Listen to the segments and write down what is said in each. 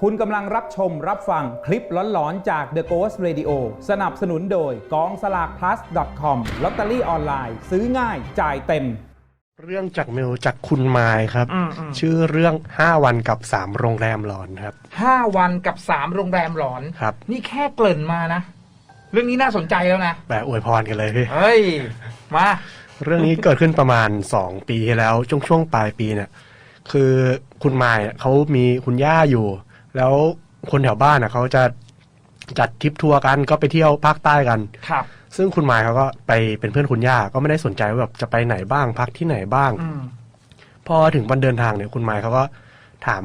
คุณกำลังรับชมรับฟังคลิปหลอนๆ จาก The Ghost Radio สนับสนุนโดยกองสลาก plus com ลอตเตอรี่ออนไลน์ซื้อง่ายจ่ายเต็ม เรื่องจากเมลจากคุณไมค์ครับ อืมอืมชื่อเรื่อง 5 วันกับ 3 โรงแรมหลอนครับ ห้าวันกับสามโรงแรมหลอน ครับ นี่แค่เกริ่นมานะ เรื่องนี้น่าสนใจแล้วนะ แบบอวยพรกันเลยพี่ เฮ้ย มา เรื่องนี้เกิดขึ้นประมาณ 2 ปีที่แล้วช่วงช่วงปลายปีเนี่ยคือคุณไมค์เขามีคุณย่าอยู่ แล้วคนแถวบ้านน่ะเขาจะจัดทริปทัวร์กันก็ไปเที่ยวภาคใต้กัน ครับ ซึ่งคุณไมค์เขาก็ไปเป็นเพื่อนคุณย่าก็ไม่ได้สนใจว่าแบบจะไปไหนบ้างพักที่ไหนบ้าง อืม พอถึงวันเดินทางเนี่ยคุณไมค์เขาก็ถาม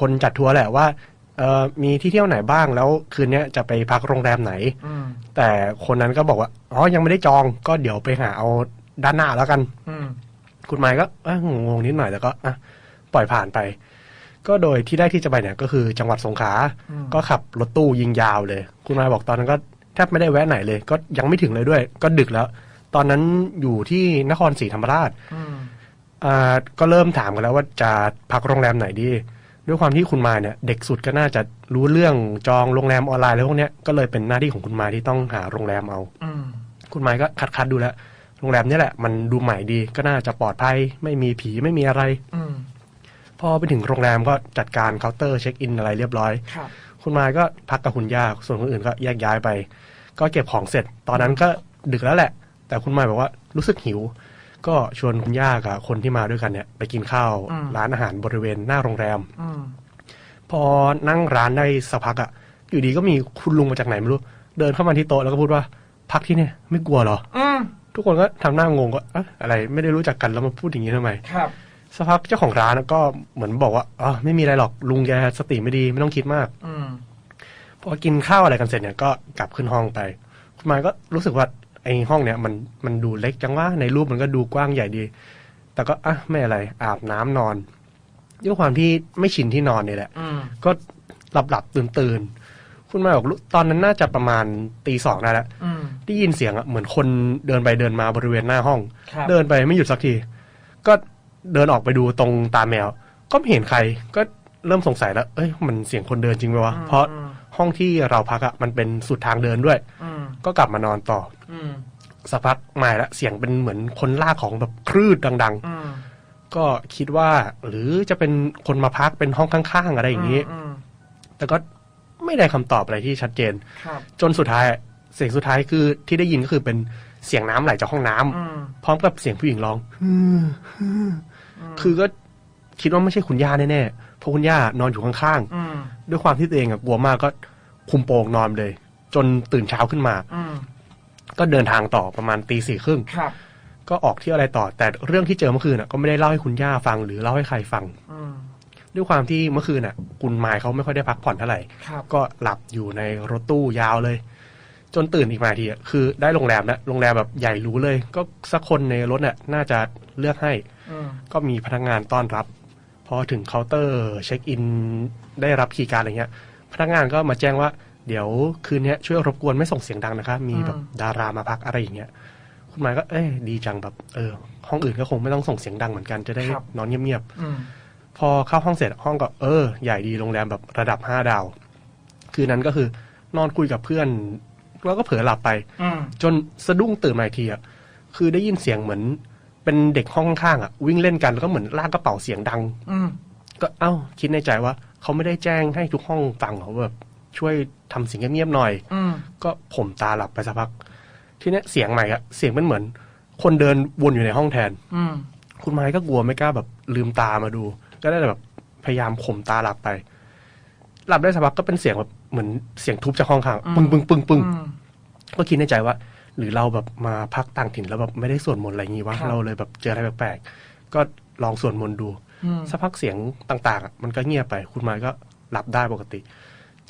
คนจัดทัวร์แหละว่าเออมีที่เที่ยวไหนบ้างแล้วคืนเนี้ยจะไปพักโรงแรมไหน อืม แต่คนนั้นก็บอกว่าอ๋อยังไม่ได้จองก็เดี๋ยวไปหาเอาด้านหน้าแล้วกัน อืม คุณไมค์ก็เอ้องงๆนิดหน่อยแต่ก็อะปล่อยผ่านไป ก็โดยที่ได้ที่จะไปเนี่ยก็คือจังหวัดสงขลาอืมก็ขับรถตู้ยิงยาวเลย คุณไมค์บอกตอนนั้นก็แทบไม่ได้แวะไหนเลย ก็ยังไม่ถึงเลยด้วย ก็ดึกแล้ว ตอนนั้นอยู่ที่นครศรีธรรมราชอืมอ่าก็เริ่มถามกันแล้วว่าจะพักโรงแรมไหนดี ด้วยความที่คุณมายเนี่ย เด็กสุดก็น่าจะรู้เรื่องจองโรงแรมออนไลน์อะไรพวกเนี้ยก็เลยเป็นหน้าที่ของคุณมายที่ต้องหาโรงแรมเอาอืมคุณมายก็คัดคัดๆดูแล้วโรงแรมเนี้แหละมันดูใหม่ดีก็น่าจะปลอดภัย ไม่มีผีไม่มีอะไรอืม พอไปถึงโรงแรมก็จัดการเคาน์เตอร์เช็คอินอะไรเรียบร้อย ครับ คุณมายก็พักกับคุณย่าส่วนคนอื่นก็แยกย้ายไป ก็เก็บของเสร็จ ตอนนั้นก็ดึกแล้วแหละ แต่คุณมายบอกว่ารู้สึกหิว ก็ชวนคุณย่ากับคนที่มาด้วยกันเนี่ยไปกินข้าวอืม ร้านอาหารบริเวณหน้าโรงแรม อืม พอนั่งร้านได้สักพักอะอยู่ดีก็มีคุณลุงมาจากไหนไม่รู้ เดินเข้ามาที่โต๊ะแล้วก็พูดว่าพักที่เนี่ยไม่กลัวเหรอ อืม ทุกคนก็ทำหน้างงก็เอ๊ะอะไรไม่ได้รู้จักกันแล้วมาพูดอย่างนี้ทำไม ครับ สักพักเจ้าของร้านก็เหมือนบอกว่าอ๋อไม่มีอะไรหรอกลุงแกสติไม่ดีไม่ต้องคิดมากอืมพอกินข้าวอะไรกันเสร็จเนี่ยก็กลับขึ้นห้องไป คุณมายก็รู้สึกว่าไอ้ห้องเนี่ยมันมันดูเล็กจังว่าในรูปมันก็ดูกว้างใหญ่ดี แต่ก็อะไม่อะไรอาบน้ำนอนด้วยความที่ไม่ชินที่นอนเนี่ยแหละอืมก็หลับหลับตื่นตื่นๆคุณมายบอกรู้ตอนนั้นน่าจะประมาณตีสองได้แล้วอืมได้ยินเสียงอะเหมือนคนเดินไปเดินมาบริเวณหน้าห้องครับเดินไปไม่หยุดสักที ก็ เดินออกไปดูตรงตาแมว ก็ไม่เห็นใครก็เริ่มสงสัยแล้ว เอ้ย มันเสียงคนเดินจริงไหมวะ เพราะห้องที่เราพักอะมันเป็นสุดทางเดินด้วยอืมก็กลับมานอนต่ออืมสักพักใหม่ละเสียงเป็นเหมือนคนลากของแบบครืดดังอืมๆก็คิดว่า หรือจะเป็นคนมาพักเป็นห้องข้างๆอะไรอย่างนี้อืมแต่ก็ไม่ได้คำตอบอะไรที่ชัดเจนครับจนสุดท้ายเสียงสุดท้ายคือที่ได้ยินก็คือเป็นเสียงน้ำไหลจากห้องน้ำอืมพร้อมกับเสียงผู้หญิงร้อง คือก็คิดว่าไม่ใช่คุณย่าแน่ๆเพราะคุณย่านอนอยู่ข้างอืมๆด้วยความที่ตัวเองอะกลัวมากก็คุมโปงนอนเลย จนตื่นเช้าขึ้นมาอืมก็เดินทางต่อประมาณตีสี่ครึ่งครับก็ออกเที่ยวอะไรต่อ แต่เรื่องที่เจอเมื่อคืนอะก็ไม่ได้เล่าให้คุณย่าฟังหรือเล่าให้ใครฟังอืมด้วยความที่เมื่อคืนอะคุณมายเขาไม่ค่อยได้พักผ่อนเท่าไหร่ครับก็หลับอยู่ในรถตู้ยาวเลย จนตื่นอีกมาทีอะคือได้โรงแรมแล้วโรงแรมแบบใหญ่หรูเลย ก็สักคนในรถเนี่ยน่าจะเลือกให้อืม ก็มีพนักงานต้อนรับพอถึงเคาน์เตอร์เช็คอินได้รับคีย์การ์ดอะไรเงี้ย พนักงานก็มาแจ้งว่าเดี๋ยวคืนนี้ช่วยรบกวนไม่ส่งเสียงดังนะคะ มีแบบดารามาพักอะไรอย่างเงี้ยคุณหมายก็เอ้ยดีจังแบบเออ ห้องอื่นก็คงไม่ต้องส่งเสียงดังเหมือนกันจะได้นอนเงียบอืมๆพอเข้าห้องเสร็จห้องก็เออใหญ่ดีโรงแรมแบบระดับห้าดาว คืนนั้นก็คือนอนคุยกับเพื่อนแล้วก็เผลอหลับไปอืมจนสะดุ้งตื่นมาอีกทีอะคือได้ยินเสียงเหมือน เป็นเด็กห้องข้างๆอะ วิ่งเล่นกันแล้วก็เหมือนลากกระเป๋าเสียงดัง อืมก็เอ้า คิดในใจว่าเขาไม่ได้แจ้งให้ทุกห้องฟังเหรอว่าแบบช่วยทำเสียงเงียบๆหน่อย อืมก็ผมตาหลับไปสักพัก ทีเนี้ยเสียงใหม่อะเสียงมันเหมือน คนเดินวนอยู่ในห้องแทน อืมคุณไม้ก็กลัวไม่กล้าแบบลืมตามาดู ก็ได้แต่แบบพยายามข่มตาหลับไป หลับได้สักพักก็เป็นเสียงแบบเหมือนเสียงทุบจากห้องข้างปึ้งปึ้งปึ้งปึ้งอืมก็คิดในใจว่า หรือเราแบบมาพักต่างถิ่นแล้วแบบไม่ได้สวดมนต์อะไรอย่างงี้วะครับเราเลยแบบเจออะไรแปลกๆก็ลองสวดมนต์ดูอืมสักพักเสียงต่างๆอะมันก็เงียบไปคุณไม้ก็หลับได้ปกติ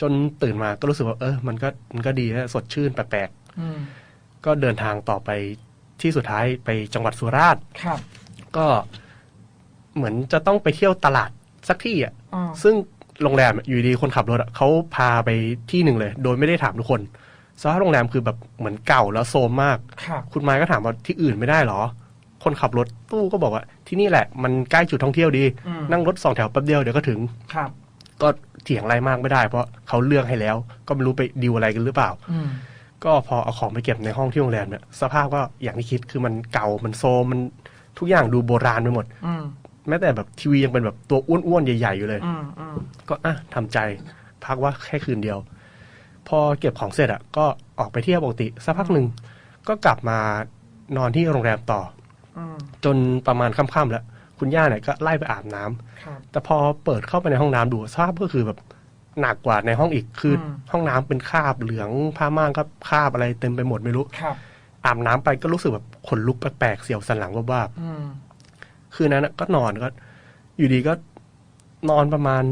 จนตื่นมาก็รู้สึกว่าเออ มันก็มันก็ดีนะสดชื่นแปลกอืมๆก็เดินทางต่อไปที่สุดท้ายไปจังหวัดสุราษฎร์ครับก็เหมือนจะต้องไปเที่ยวตลาดสักที่อะอ่าซึ่งโรงแรมอะอยู่ดีคนขับรถอะเขาพาไปที่หนึ่งเลย โดยไม่ได้ถามทุกคน สภาพโรงแรมคือแบบเหมือนเก่าแล้วโซมมาก ครับ คุณไม้ก็ถามว่าที่อื่นไม่ได้เหรอ คนขับรถตู้ก็บอกว่าที่นี่แหละมันใกล้จุดท่องเที่ยวดี อืม นั่งรถสองแถวแป๊บเดียวเดี๋ยวก็ถึง ครับ ก็เถียงอะไรมากไม่ได้ เพราะเขาเลือกให้แล้ว ก็ไม่รู้ไปดีลอะไรกันหรือเปล่า อืม ก็พอเอาของไปเก็บในห้องที่โรงแรมเนี่ยสภาพก็อย่างที่คิดคือมันเก่ามันโซมมันทุกอย่างดูโบราณไปหมด อืม แม้แต่แบบทีวียังเป็นแบบตัวอ้วนๆใหญ่ๆอยู่เลย อืม อืม ก็อะทำใจ พักว่าแค่คืนเดียว พอเก็บของเสร็จอะก็ออกไปเที่ยวปกติสักพักหนึ่งก็กลับมานอนที่โรงแรมต่ออืมจนประมาณค่ำๆแล้วคุณย่าเนี่ยก็ไล่ไปอาบน้ำครับแต่พอเปิดเข้าไปในห้องน้ำดูสภาพก็คือแบบหนักกว่าในห้องอีกคืออมห้องน้ำเป็นคราบเหลืองผ้าม่านก็คราบอะไรเต็มไปหมดไม่รู้ครับอาบน้ำไปก็รู้สึกแบบขนลุกแปลกๆเสียวสันหลังว่าบอืมๆคืนนั้นน่ะก็นอนก็ อยู่ดีก็นอนประมาณ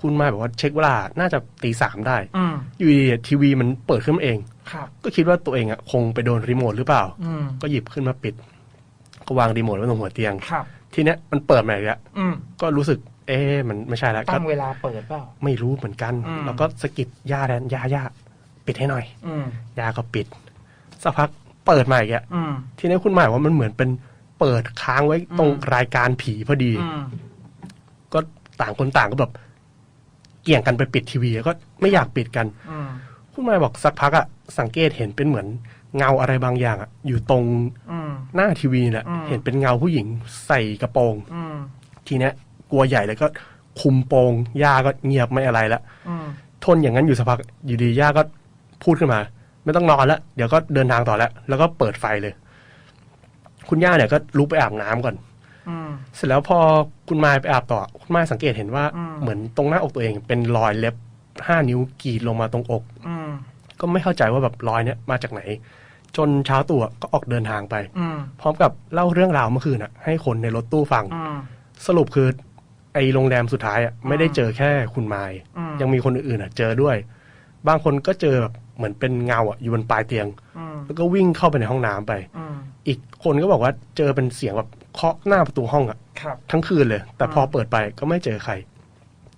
คุณมายบอกว่าเช็คเวลา น่าจะตีสามได้อืมอยู่ดีๆทีวีมันเปิดขึ้นมาเองครับก็คิดว่าตัวเองอะคงไปโดนรีโมทหรือเปล่าอืมก็หยิบขึ้นมาปิด ก็วางรีโมทไว้ตรงหัวเตียงครับทีเนี้ยมันเปิดมาอีกแล้วอืมก็รู้สึก เอ๊ะมันไม่ใช่แล้วก็ตั้งเวลาเปิดเปล่า ไม่รู้เหมือนกันอืมแล้วก็สะกิดย่าแทนย่าย่าปิดให้หน่อยอืมย่าก็ปิดสักพักเปิดมาอีกแล้วอืมทีนี้คุณหมายว่ามันเหมือนเป็นเปิดค้างไว้ตรงอืมรายการผีพอดีอืมก็ต่างคนต่างก็แบบ เกี่ยงกันไปปิดทีวีแล้วก็ไม่อยากปิดกันอืมคุณหมายบอกสักพักอะสังเกตเห็นเป็นเหมือนเงาอะไรบางอย่างอะอยู่ตรงอืมหน้าทีวีนี่แหละอืมเห็นเป็นเงาผู้หญิงใส่กระโปรงอืมทีเนี้ยกลัวใหญ่เลยก็คุมโปงย่าก็เงียบไม่อะไรละอืมทนอย่างนั้นอยู่สักพักอยู่ดีย่าก็พูดขึ้นมา ไม่ต้องนอนแล้วเดี๋ยวก็เดินทางต่อแล้ว แล้วก็เปิดไฟเลย คุณย่าเนี่ยก็ลุกไปอาบน้ำก่อนอืม เสร็จแล้วพอคุณมายไปอาบต่อ คุณมายสังเกตเห็นว่าอืมเหมือนตรงหน้าอกตัวเองเป็นรอยเล็บห้านิ้วกรีดลงมาตรงอกอืมก็ไม่เข้าใจว่าแบบรอยเนี้ยมาจากไหน จนเช้าตัวก็ออกเดินทางไปอืมพร้อมกับเล่าเรื่องราวเมื่อคืนอะให้คนในรถตู้ฟังอืมสรุปคือ ไอโรงแรมสุดท้ายอะไม่ได้เจอแค่คุณมายอืมยังมีคนอื่นๆอะเจอด้วย บางคนก็เจอแบบเหมือนเป็นเงาอะอยู่บนปลายเตียงอืมแล้วก็วิ่งเข้าไปในห้องน้ำไปอืมอีกคนก็บอกว่าเจอเป็นเสียงแบบ เคาะหน้าประตูห้องอะครับ ทั้งคืนเลย แต่พอเปิดไปก็ไม่เจอใคร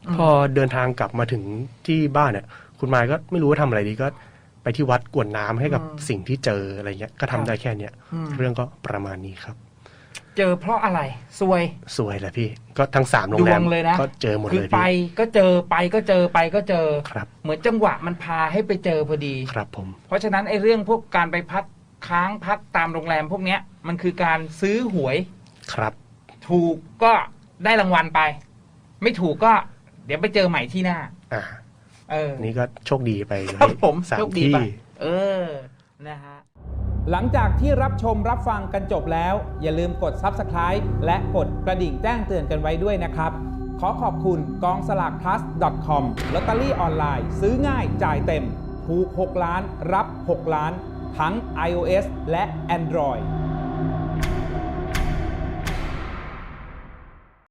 อืมพอเดินทางกลับมาถึงที่บ้านเนี่ย คุณมายก็ไม่รู้ว่าทำอะไรดีก็ ไปที่วัดกรวดน้ำให้กับสิ่งที่เจออะไรเงี้ย ก็ทำได้แค่เนี้ยอืม เรื่องก็ประมาณนี้ครับ เจอเพราะอะไรซวย สวยแหละพี่ ก็ทั้งสามโรงแรมดวงเลยนะ ก็เจอหมดคือเลยไปพี่ก็เจอไปก็เจอไปก็เจอ ครับ เหมือนจังหวะมันพาให้ไปเจอพอดี ครับผม เพราะฉะนั้นไอ้เรื่องพวกการไปพักค้างพักตามโรงแรมพวกเนี้ยมันคือการซื้อหวย ครับ ถูกก็ได้รางวัลไป ไม่ถูกก็ เดี๋ยวไปเจอใหม่ที่หน้า อ่า เออ นี่ก็โชคดีไปเลยครับผมสาโชมคดีที่ ไปเออ นะฮะ หลังจากที่รับชมรับฟังกันจบแล้ว อย่าลืมกด Subscribe และกดกระดิ่งแจ้งเตือนกันไว้ด้วยนะครับ ขอขอบคุณกองสลาก plus com ลอตเตอรี่ออนไลน์ ซื้อง่ายจ่ายเต็ม ถูก 6 ล้านรับ 6 ล้าน ทั้ง iOS และ Android